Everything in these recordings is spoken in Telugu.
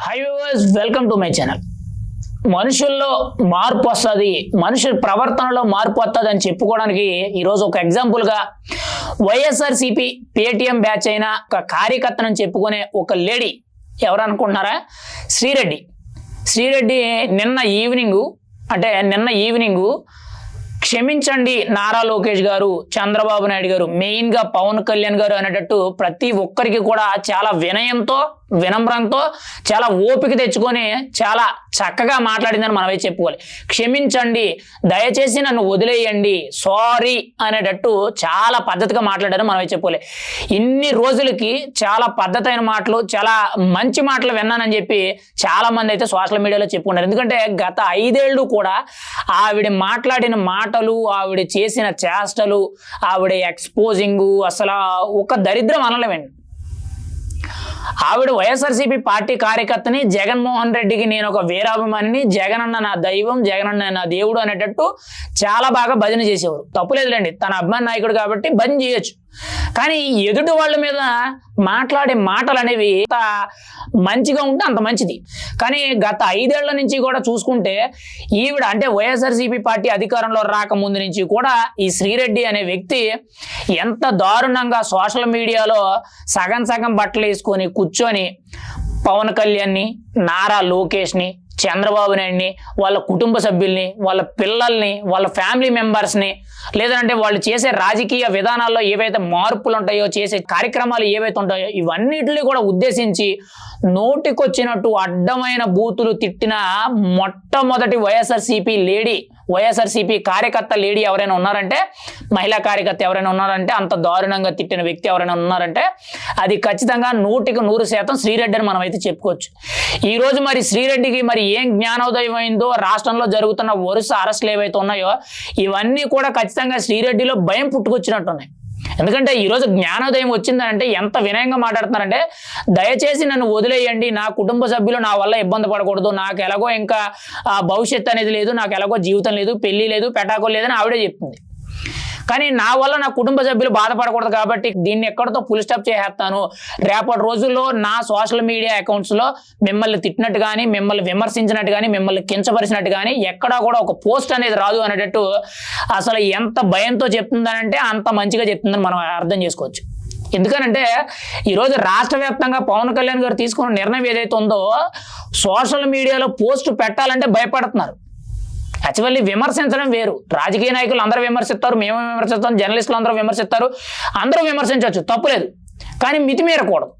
Hi viewers welcome to my channel మనుషుల్లో మార్పు వస్తుంది మనుషుల ప్రవర్తనలో మార్పు వస్తుంది అని చెప్పుకోవడానికి ఈరోజు ఒక ఎగ్జాంపుల్గా వైఎస్ఆర్సిపి పేటిఎం బ్యాచ్ అయిన ఒక కార్యకర్తనని చెప్పుకునే ఒక లేడీ ఎవరనుకుంటున్నారా శ్రీరెడ్డి. శ్రీరెడ్డి నిన్న ఈవినింగు అంటే నిన్న ఈవినింగు క్షమించండి నారా లోకేష్ గారు చంద్రబాబు నాయుడు గారు మెయిన్గా పవన్ కళ్యాణ్ గారు అనేటట్టు ప్రతి ఒక్కరికి కూడా చాలా వినయంతో వినమ్రంతో చాలా ఓపిక తెచ్చుకొని చాలా చక్కగా మాట్లాడిందని మనమే చెప్పుకోవాలి. క్షమించండి దయచేసి నన్ను వదిలేయండి సారీ అనేటట్టు చాలా పద్ధతిగా మాట్లాడారని మనమే చెప్పుకోవాలి. ఇన్ని రోజులకి చాలా పద్ధతైన మాటలు చాలా మంచి మాటలు విన్నానని చెప్పి చాలా మంది అయితే సోషల్ మీడియాలో చెప్పుకున్నారు ఎందుకంటే గత ఐదేళ్ళు కూడా ఆవిడ మాట్లాడిన మాటలు ఆవిడ చేసిన చేష్టలు ఆవిడ ఎక్స్పోజింగ్ అసలు ఒక దరిద్రం అనలేమండి. ఆవిడ వైఎస్ఆర్సీపీ పార్టీ కార్యకర్తని జగన్మోహన్ రెడ్డికి నేను ఒక వీరాభిమానిని జగన్ అన్న నా దైవం జగన్ అన్న నా దేవుడు అనేటట్టు చాలా బాగా భజన చేసేవారు. తప్పులేదులేండి. తన అభిమాన నాయకుడు కాబట్టి భజన చేయొచ్చు. కానీ ఎదుటి వాళ్ళ మీద మాట్లాడే మాటలు అనేవి ఎంత మంచిగా ఉంటే అంత మంచిది. కానీ గత ఐదేళ్ళ నుంచి కూడా చూసుకుంటే ఈవిడ అంటే వైఎస్ఆర్సీపీ పార్టీ అధికారంలో రాకముందు నుంచి కూడా ఈ శ్రీరెడ్డి అనే వ్యక్తి ఎంత దారుణంగా సోషల్ మీడియాలో సగం సగం బట్టలు వేసుకొని కూర్చొని పవన్ కళ్యాణ్ని నారా లోకేష్ని చంద్రబాబు నాయుడిని వాళ్ళ కుటుంబ సభ్యుల్ని వాళ్ళ పిల్లల్ని వాళ్ళ ఫ్యామిలీ మెంబర్స్ని లేదంటే వాళ్ళు చేసే రాజకీయ విధానాల్లో ఏవైతే మార్పులు ఉంటాయో చేసే కార్యక్రమాలు ఏవైతే ఉంటాయో ఇవన్నిటిని కూడా ఉద్దేశించి నోటికొచ్చినట్టు అడ్డమైన బూతులు తిట్టిన మొట్టమొదటి వైఎస్ఆర్సీపీ లేడీ వైఎస్ఆర్సీపీ కార్యకర్త లేడీ ఎవరైనా ఉన్నారంటే మహిళా కార్యకర్త ఎవరైనా ఉన్నారంటే అంత దారుణంగా తిట్టిన వ్యక్తి ఎవరైనా ఉన్నారంటే అది ఖచ్చితంగా నూటికి నూరు శాతం శ్రీరెడ్డి అని మనం అయితే చెప్పుకోవచ్చు. ఈ రోజు మరి శ్రీరెడ్డికి మరి ఏం జ్ఞానోదయం అయిందో రాష్ట్రంలో జరుగుతున్న వరుస అరెస్టులు ఏవైతే ఉన్నాయో ఇవన్నీ కూడా ఖచ్చితంగా శ్రీరెడ్డిలో భయం పుట్టుకొచ్చినట్టున్నాయి. ఎందుకంటే ఈరోజు జ్ఞానోదయం వచ్చిందంటే ఎంత వినయంగా మాట్లాడుతున్నారంటే దయచేసి నన్ను వదిలేయండి నా కుటుంబ సభ్యులు నా వల్ల ఇబ్బంది పడకూడదు నాకు ఎలాగో ఇంకా భవిష్యత్ భవిష్యత్తు అనేది లేదు నాకు ఎలాగో జీవితం లేదు పెళ్ళి లేదు పెటాకో లేదని ఆవిడే చెప్తుంది కానీ నా వల్ల నా కుటుంబ సభ్యులు బాధపడకూడదు కాబట్టి దీన్ని ఎక్కడితో ఫుల్ స్టాప్ చేసేస్తాను. రేపటి రోజుల్లో నా సోషల్ మీడియా అకౌంట్స్లో మిమ్మల్ని తిట్టినట్టు కానీ మిమ్మల్ని విమర్శించినట్టు కానీ మిమ్మల్ని కించపరిచినట్టు కానీ ఎక్కడా కూడా ఒక పోస్ట్ అనేది రాదు అనేటట్టు అసలు ఎంత భయంతో చెప్తుందనంటే అంత మంచిగా చెప్తుందని మనం అర్థం చేసుకోవచ్చు. ఎందుకనంటే ఈరోజు రాష్ట్ర వ్యాప్తంగా పవన్ కళ్యాణ్ గారు తీసుకున్న నిర్ణయం ఏదైతే ఉందో సోషల్ మీడియాలో పోస్ట్ పెట్టాలంటే భయపడుతున్నారు. యాక్చువల్లీ విమర్శించడం వేరు. రాజకీయ నాయకులు అందరూ విమర్శిస్తారు మేము విమర్శిస్తాం జర్నలిస్టులు అందరూ విమర్శిస్తారు. అందరూ విమర్శించవచ్చు తప్పులేదు కానీ మితిమీరకూడదు.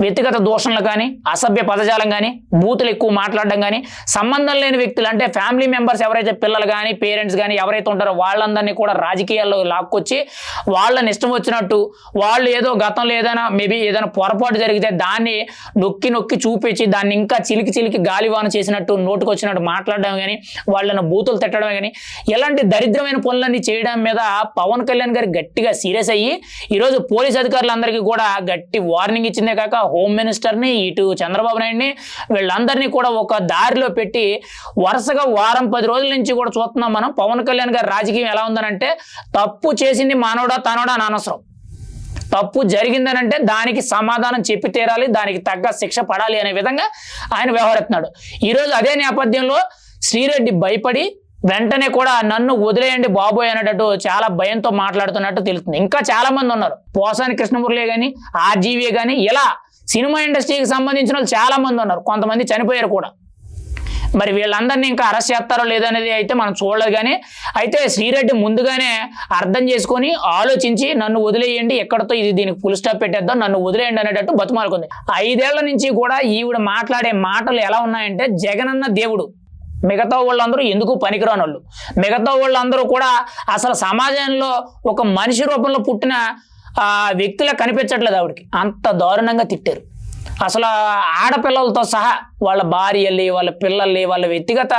వ్యక్తిగత దోషణలు కానీ అసభ్య పదజాలం కానీ బూతులు ఎక్కువ మాట్లాడడం కానీ సంబంధం లేని వ్యక్తులు అంటే ఫ్యామిలీ మెంబర్స్ ఎవరైతే పిల్లలు కానీ పేరెంట్స్ కానీ ఎవరైతే ఉంటారో వాళ్ళందరినీ కూడా రాజకీయాల్లో లాక్కొచ్చి వాళ్ళని ఇష్టం వచ్చినట్టు వాళ్ళు ఏదో గతంలో ఏదైనా మేబీ ఏదైనా పొరపాటు జరిగితే దాన్ని నొక్కి నొక్కి చూపించి దాన్ని ఇంకా చిలికి చిలికి గాలివాన చేసినట్టు నోటుకు వచ్చినట్టు మాట్లాడడం కానీ వాళ్ళని బూతులు తిట్టడం కానీ ఇలాంటి దరిద్రమైన పనులన్నీ చేయడం మీద పవన్ కళ్యాణ్ గారు గట్టిగా సీరియస్ అయ్యి ఈరోజు పోలీస్ అధికారులందరికీ కూడా గట్టి వార్నింగ్ ఇచ్చిందే కాక హోమ్ మినిస్టర్ని ఇటు చంద్రబాబు నాయుడిని వీళ్ళందరినీ కూడా ఒక దారిలో పెట్టి వరుసగా వారం పది రోజుల నుంచి కూడా చూస్తున్నాం మనం. పవన్ కళ్యాణ్ గారి రాజకీయం ఎలా ఉందనంటే తప్పు చేసింది మానవుడా తనోడా అనవసరం. తప్పు జరిగిందనంటే దానికి సమాధానం చెప్పి తీరాలి దానికి తగ్గ శిక్ష పడాలి అనే విధంగా ఆయన వ్యవహరిస్తున్నాడు. ఈరోజు అదే నేపథ్యంలో శ్రీరెడ్డి భయపడి వెంటనే కూడా నన్ను వదిలేయండి బాబోయ్ అనేటట్టు చాలా భయంతో మాట్లాడుతున్నట్టు తెలుస్తుంది. ఇంకా చాలా మంది ఉన్నారు. పోసాని కృష్ణమురళి కానీ ఆర్జీవీ కానీ ఇలా సినిమా ఇండస్ట్రీకి సంబంధించిన వాళ్ళు చాలా మంది ఉన్నారు. కొంతమంది చనిపోయారు కూడా. మరి వీళ్ళందరినీ ఇంకా అరెస్ట్ చేస్తారో లేదనేది అయితే మనం చూడలేదు కానీ అయితే శ్రీరెడ్డి ముందుగానే అర్థం చేసుకొని ఆలోచించి నన్ను వదిలేయండి ఎక్కడితో ఇది దీనికి ఫుల్ స్టాప్ పెట్టేద్దాం నన్ను వదిలేయండి అనేటట్టు బతుమాలుకుంది. ఐదేళ్ళ నుంచి కూడా ఈవిడ మాట్లాడే మాటలు ఎలా ఉన్నాయంటే జగనన్న దేవుడు. మిగతా వాళ్ళందరూ ఎందుకు పనికిరాని వాళ్ళు మిగతా వాళ్ళందరూ కూడా అసలు సమాజంలో ఒక మనిషి రూపంలో పుట్టిన ఆ వ్యక్తులా కనిపించట్లేదు ఆవిడకి. అంత దారుణంగా తిట్టారు. అసలు ఆడపిల్లలతో సహా వాళ్ళ భార్యల్ని వాళ్ళ పిల్లల్ని వాళ్ళ వ్యక్తిగత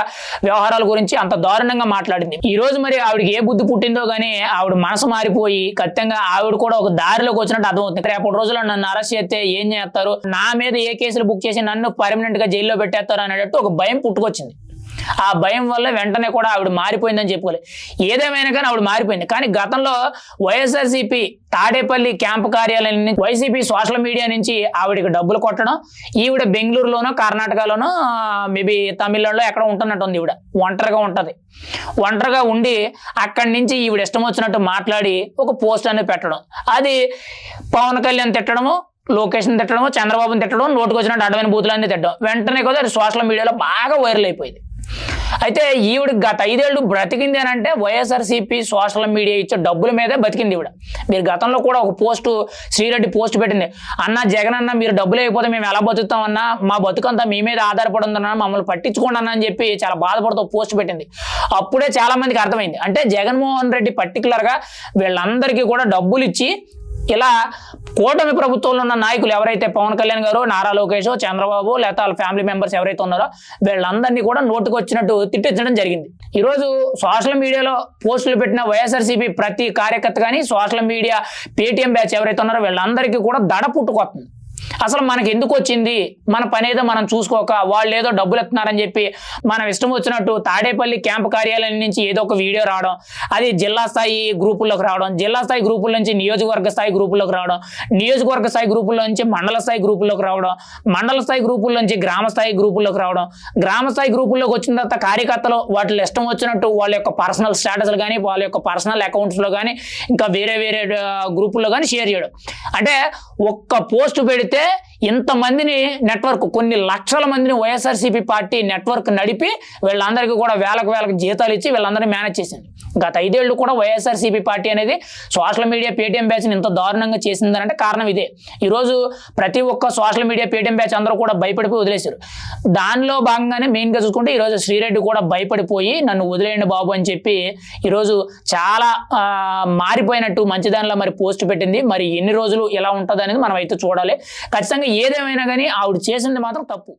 వ్యవహారాల గురించి అంత దారుణంగా మాట్లాడింది. ఈ రోజు మరి ఆవిడకి ఏ బుద్ధి పుట్టిందో కానీ ఆవిడ మనసు మారిపోయి ఖచ్చితంగా ఆవిడ కూడా ఒక దారిలోకి వచ్చినట్టు అర్థమవుతుంది. రేపటి రోజుల్లో నన్ను అరెస్ట్ చేస్తే ఏం చేస్తారు? నా మీద ఏ కేసులు బుక్ చేసి నన్ను పర్మనెంట్గా జైల్లో పెట్టేస్తారు అనేటట్టు ఒక భయం పుట్టుకొచ్చింది. ఆ భయం వల్ల వెంటనే కూడా ఆవిడ మారిపోయిందని చెప్పుకోవాలి ఏదేమైనా కానీ ఆవిడ మారిపోయింది. కానీ గతంలో వైఎస్ఆర్సీపీ తాడేపల్లి క్యాంపు కార్యాలయం నుంచి వైసీపీ సోషల్ మీడియా నుంచి ఆవిడకి డబ్బులు కొట్టడం ఈవిడ బెంగళూరులోనో కర్ణాటకలోనో మేబీ తమిళనాడులో ఎక్కడ ఉంటున్నట్టు ఉంది ఈవిడ. ఒంటరిగా ఉంటుంది. ఒంటరిగా ఉండి అక్కడి నుంచి ఈవిడ ఇష్టం వచ్చినట్టు మాట్లాడి ఒక పోస్ట్ అనేది పెట్టడం. అది పవన్ కళ్యాణ్ తిట్టడము లోకేషన్ తిట్టడము చంద్రబాబుని తిట్టడం నోటుకు వచ్చినట్టు అడ్డమైన బూతులన్నీ తిట్టడం. వెంటనే కూడా అది సోషల్ మీడియాలో బాగా వైరల్ అయిపోయింది. అయితే ఈవిడ గత ఐదేళ్ళు బ్రతికింది అని అంటే వైఎస్ఆర్సీపీ సోషల్ మీడియా ఇచ్చే డబ్బుల మీదే బతికింది ఈవిడ. మీరు గతంలో కూడా ఒక పోస్ట్ శ్రీరెడ్డి పోస్ట్ పెట్టింది. అన్న జగన్ అన్న మీరు డబ్బులు అయిపోతే మేము ఎలా బతుకుతామన్నా మా బతుకంతా మీ మీద ఆధారపడి ఉందన్నా మమ్మల్ని పట్టించుకోండి అన్న అని చెప్పి చాలా బాధపడుతూ పోస్ట్ పెట్టింది. అప్పుడే చాలా మందికి అర్థమైంది. అంటే జగన్మోహన్ రెడ్డి పర్టికులర్గా వీళ్ళందరికీ కూడా డబ్బులు ఇచ్చి ఇలా కూటమి ప్రభుత్వంలో ఉన్న నాయకులు ఎవరైతే పవన్ కళ్యాణ్ గారు నారా లోకేష్ చంద్రబాబు లేదా వాళ్ళ ఫ్యామిలీ మెంబర్స్ ఎవరైతే ఉన్నారో వీళ్ళందరినీ కూడా నోటుకు వచ్చినట్టు తిట్టించడం జరిగింది. ఈరోజు సోషల్ మీడియాలో పోస్టులు పెట్టిన వైఎస్ఆర్సీపీ ప్రతి కార్యకర్త కానీ సోషల్ మీడియా పేటీఎం బ్యాచ్ ఎవరైతే ఉన్నారో వీళ్ళందరికీ కూడా దడ పుట్టుకొస్తుంది. అసలు మనకి ఎందుకు వచ్చింది? మన పని ఏదో మనం చూసుకోక వాళ్ళు ఏదో డబ్బులు ఎత్తున్నారని చెప్పి మనం ఇష్టం వచ్చినట్టు తాడేపల్లి క్యాంపు కార్యాలయం నుంచి ఏదో ఒక వీడియో రావడం అది జిల్లా స్థాయి గ్రూపుల్లోకి రావడం జిల్లా స్థాయి గ్రూపుల నుంచి నియోజకవర్గ స్థాయి గ్రూపుల్లోకి రావడం నియోజకవర్గ స్థాయి గ్రూపుల్లో నుంచి మండల స్థాయి గ్రూపుల్లోకి రావడం మండల స్థాయి గ్రూపుల నుంచి గ్రామ స్థాయి గ్రూపుల్లోకి రావడం గ్రామ స్థాయి గ్రూపుల్లోకి వచ్చిన తర్వాత కార్యకర్తలు వాటిలో ఇష్టం వచ్చినట్టు వాళ్ళ యొక్క పర్సనల్ స్టేటస్లు కానీ వాళ్ళ యొక్క పర్సనల్ అకౌంట్స్లో కానీ ఇంకా వేరే వేరే గ్రూపుల్లో కానీ షేర్ చేయడం. అంటే ఒక్క పోస్ట్ పెడితే ఇంతమందిని నెట్వర్క్ కొన్ని లక్షల మందిని వైఎస్ఆర్సీపీ పార్టీ నెట్వర్క్ నడిపి వీళ్ళందరికీ కూడా వేలకు వేలకు జీతాలు ఇచ్చి వీళ్ళందరినీ మేనేజ్ చేసింది. గత ఐదేళ్ళు కూడా వైఎస్ఆర్సీపీ పార్టీ అనేది సోషల్ మీడియా పేటీఎం బ్యాచ్ని ఇంత దారుణంగా చేసిందనంటే కారణం ఇదే. ఈరోజు ప్రతి ఒక్క సోషల్ మీడియా పేటీఎం బ్యాచ్ అందరూ కూడా భయపడిపోయి వదిలేశారు. దానిలో భాగంగానే మెయిన్గా చూసుకుంటే ఈరోజు శ్రీరెడ్డి కూడా భయపడిపోయి నన్ను వదిలేయండి బాబు అని చెప్పి ఈరోజు చాలా మారిపోయినట్టు మంచిదానిలో మరి పోస్ట్ పెట్టింది. మరి ఎన్ని రోజులు ఎలా ఉంటుంది అనేది మనం అయితే చూడాలి. ఖచ్చితంగా ఏదేమైనా కానీ ఆవిడ చేసింది మాత్రం తప్పు.